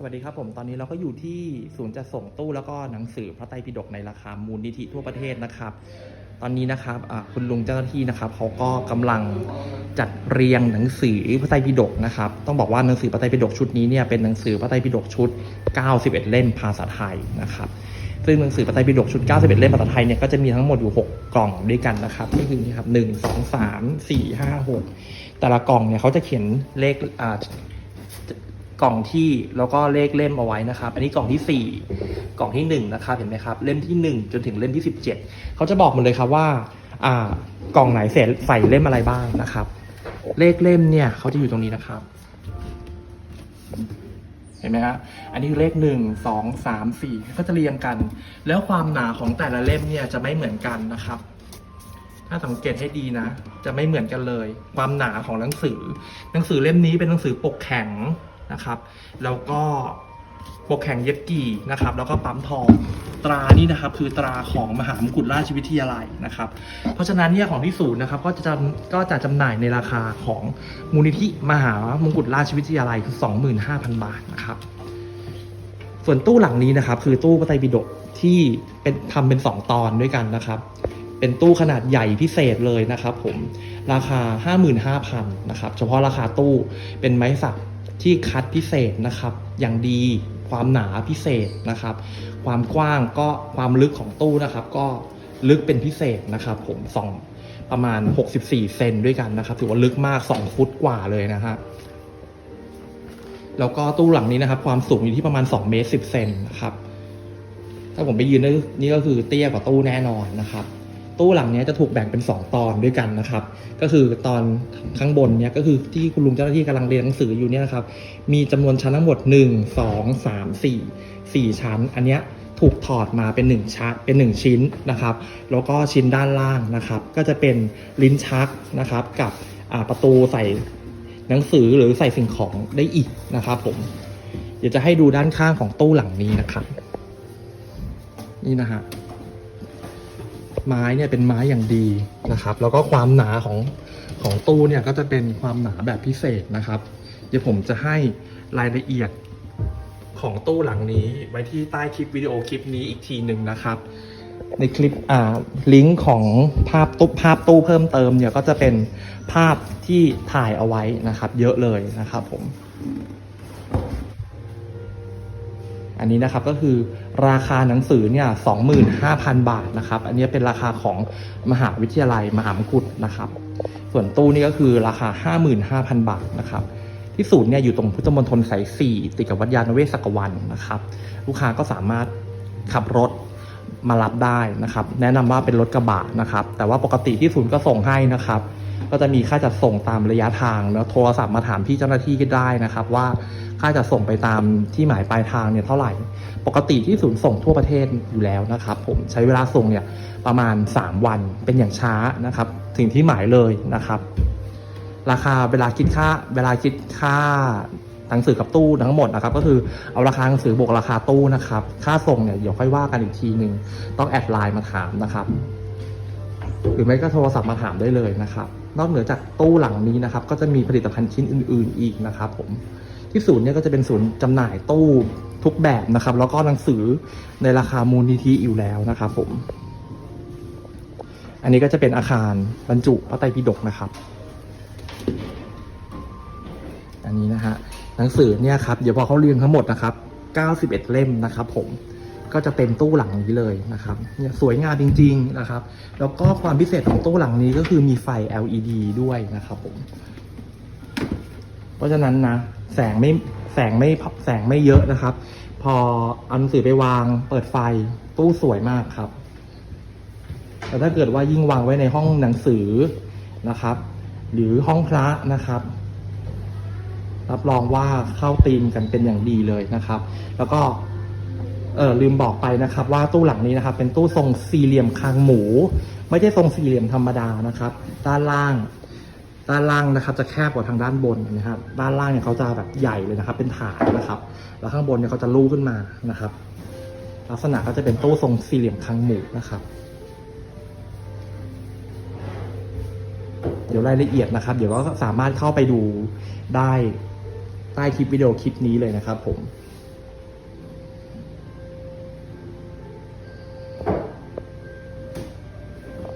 สวัสดีครับผมตอนนี้เราก็อยู่ที่ศูนย์จัดส่งตู้แล้วก็หนังสือพระไตรปิฎกในราคามูลนิธิทั่วประเทศนะครับ ตอนนี้นะครับคุณลุงเจ้าหน้าที่นะครับเขาก็กำลังจัดเรียงหนังสือพระไตรปิฎกนะครับ ต้องบอกว่าหนังสือพระไตรปิฎกชุดนี้เนี่ยเป็นหนังสือพระไตรปิฎกชุด 91 เล่มภาษาไทยนะครับซึ่งหนังสือพระไตรปิฎกชุด 91 เล่มภาษาไทยเนี่ยก็จะมีทั้งหมดอยู่ 6 กล่องด้วยกันนะครับก็คือนี่ครับ1 2 3 4 5 6 แต่ละกล่องเนี่ยเขาจะเขียนเลข กล่องที่แล้วก็เลขเล่มเอาไว้นะครับ อันนี้กล่องที่ 4 กล่องที่ 1 นะครับ เห็นไหมครับ เล่มที่ 1 จนถึงเล่มที่ 17 เขาจะบอกหมดเลยครับว่า อ่ากล่องไหนเสร็จใส่เล่มอะไรบ้างนะครับ เลขเล่มเนี่ยเขาจะอยู่ตรงนี้นะครับ เห็นไหมฮะอันนี้เลขหนึ่งสองสามสี่ก็จะเรียงกัน แล้วความหนาของแต่ละเล่มเนี่ยจะไม่เหมือนกันนะครับถ้าสังเกตให้ดีนะ จะไม่เหมือนกันเลย ความหนาของหนังสือ หนังสือเล่มนี้เป็นหนังสือปกแข็ง นะครับแล้วก็ปกแข็งเย็บกี่นะครับแล้วก็ปั๊มทองตรานี่นะครับคือตราของมหามกุฏราชวิทยาลัยนะครับ เพราะฉะนั้นเนี่ยของที่ศูนย์นะครับก็จะจำก็จะจำหน่ายในราคาของมูลนิธิมหามงกุฎราชวิทยาลัยคือ 25,000 บาทนะครับ ส่วนตู้หลังนี้นะครับคือตู้พระไตรปิฎกที่เป็นทำเป็น 2 ตอนด้วยกันนะครับ เป็นตู้ขนาดใหญ่พิเศษเลยนะครับ ผมราคา 55,000นะครับเฉพาะราคาตู้เป็นไม้สัก ที่คัดพิเศษนะครับ อย่างดีความหนาพิเศษนะครับ ความกว้างก็ความลึกของตู้นะครับ ก็ลึกเป็นพิเศษนะครับ ผมสองประมาณ 64 เซนด้วยกันนะครับ ถือว่าลึกมาก 2 ฟุตกว่าเลยนะครับแล้วก็ตู้หลังนี้นะครับ ความสูงอยู่ที่ประมาณ2เมตร10เซนนะครับ ถ้าผมไปยืนนี่นี่ก็คือเตี้ยกว่าตู้แน่นอนนะครับ ตู้หลังนี้จะถูกแบ่งเป็น 2 ตอนด้วยกันนะครับ ก็คือตอนข้างบนเนี้ยก็คือที่คุณลุงเจ้าหน้าที่กำลังเรียนหนังสืออยู่เนี่ยนะครับ มีจำนวนชั้นทั้งหมด 1 2 3 4 4 ชั้น อันเนี้ยถูกถอดมาเป็น1ชั้นเป็น1 ชิ้นนะครับ แล้วก็ชิ้นด้านล่างนะครับ ก็จะเป็นลิ้นชักนะครับ กับประตูใส่หนังสือหรือใส่สิ่งของได้อีกนะครับผมเดี๋ยวจะให้ดูด้านข้างของตู้หลังนี้นะครับ นี่นะฮะ ไม้เนี่ยเป็นไม้อย่างดีนะครับ แล้วก็ความหนาของของตู้เนี่ยก็จะเป็นความหนาแบบพิเศษนะครับ เดี๋ยวผมจะให้รายละเอียดของตู้หลังนี้ไว้ที่ใต้คลิปวิดีโอคลิปนี้อีกทีหนึ่งนะครับ ในคลิปอ่าลิงก์ของภาพตุ๊ภาพตู้เพิ่มเติมเนี่ยก็จะเป็นภาพที่ถ่ายเอาไว้นะครับ เยอะเลยนะครับผม อันนี้นะครับก็คือราคาหนังสือเนี่ย25,000บาทนะครับ อันนี้เป็นราคาของมหาวิทยาลัยมหามกุฏนะครับ ส่วนตู้นี่ก็คือราคา55,000บาทนะครับ ที่ศูนย์เนี่ยอยู่ตรงพุทธมณฑลสาย4ติดกับวัดยาณเวศกวันนะครับ ลูกค้าก็สามารถขับรถมารับได้นะครับ แนะนำว่าเป็นรถกระบะนะครับ แต่ว่าปกติที่ศูนย์ก็ส่งให้นะครับ ก็จะมีค่าจัดส่งตามระยะทางแล้วโทรศัพท์มาถามพี่เจ้าหน้าที่ก็ได้นะครับ ว่าค่าจัดส่งไปตามที่หมายปลายทางเนี่ยเท่าไหร่ ปกติที่ศูนย์ส่งทั่วประเทศอยู่แล้วนะครับ ผมใช้เวลาส่งเนี่ยประมาณ 3 วันเป็นอย่างช้านะครับ ถึงที่หมายเลยนะครับ ราคาเวลาคิดค่าเวลาคิดค่าหนังสือกับตู้ทั้งหมดนะครับก็คือเอาราคาหนังสือบวกราคาตู้นะครับ ค่าส่งเนี่ยเดี๋ยวค่อยว่ากันอีกทีหนึ่งต้องแอดไลน์มาถามนะครับ หรือไม่ก็โทรศัพท์มาถามได้เลยนะครับ นอกเหนือจากตู้หลังนี้นะครับ ก็จะมีผลิตภัณฑ์ชิ้นอื่น ๆ อีกนะครับผมที่ศูนย์เนี่ยก็จะเป็นศูนย์จำหน่ายตู้ทุกแบบนะครับ แล้วก็หนังสือในราคามูลนิธิอยู่แล้วนะครับผม อันนี้ก็จะเป็นอาคารบรรจุพระไตรปิฎกนะครับ อันนี้นะฮะหนังสือเนี่ยครับเดี๋ยวพอเขาเรียงทั้งหมดนะครับ 91 เล่มนะครับผม ก็จะเป็นตู้หลังนี้เลยนะครับเนี่ยสวยงามจริงๆนะครับ แล้วก็ความพิเศษของตู้หลังนี้ก็คือมีไฟ LED ด้วยนะครับผมเพราะฉะนั้นนะแสงไม่แสงไม่แสงไม่เยอะนะครับ พอเอาหนังสือไปวางเปิดไฟตู้สวยมากครับแต่ถ้าเกิดว่ายิ่งวางไว้ในห้องหนังสือนะครับ หรือห้องพระนะครับ รับรองว่าเข้าตีมกันเป็นอย่างดีเลยนะครับ แล้วก็ เออลืมบอกไปนะครับ ว่าตู้หลังนี้นะครับ เป็นตู้ทรงสี่เหลี่ยมคางหมู ไม่ใช่ทรงสี่เหลี่ยมธรรมดานะครับ ด้านล่าง ด้านล่างนะครับ จะแคบกว่าทางด้านบนนะครับ ด้านล่างเนี่ยเขาจะแบบใหญ่เลยนะครับ เป็นฐานนะครับ แล้วข้างบนเนี่ยเขาจะลู่ขึ้นมานะครับ ลักษณะก็จะเป็นตู้ทรงสี่เหลี่ยมคางหมูนะครับ เดี๋ยวรายละเอียดนะครับ เดี๋ยวก็สามารถเข้าไปดูได้ใต้คลิปวิดีโอคลิปนี้เลยนะครับผม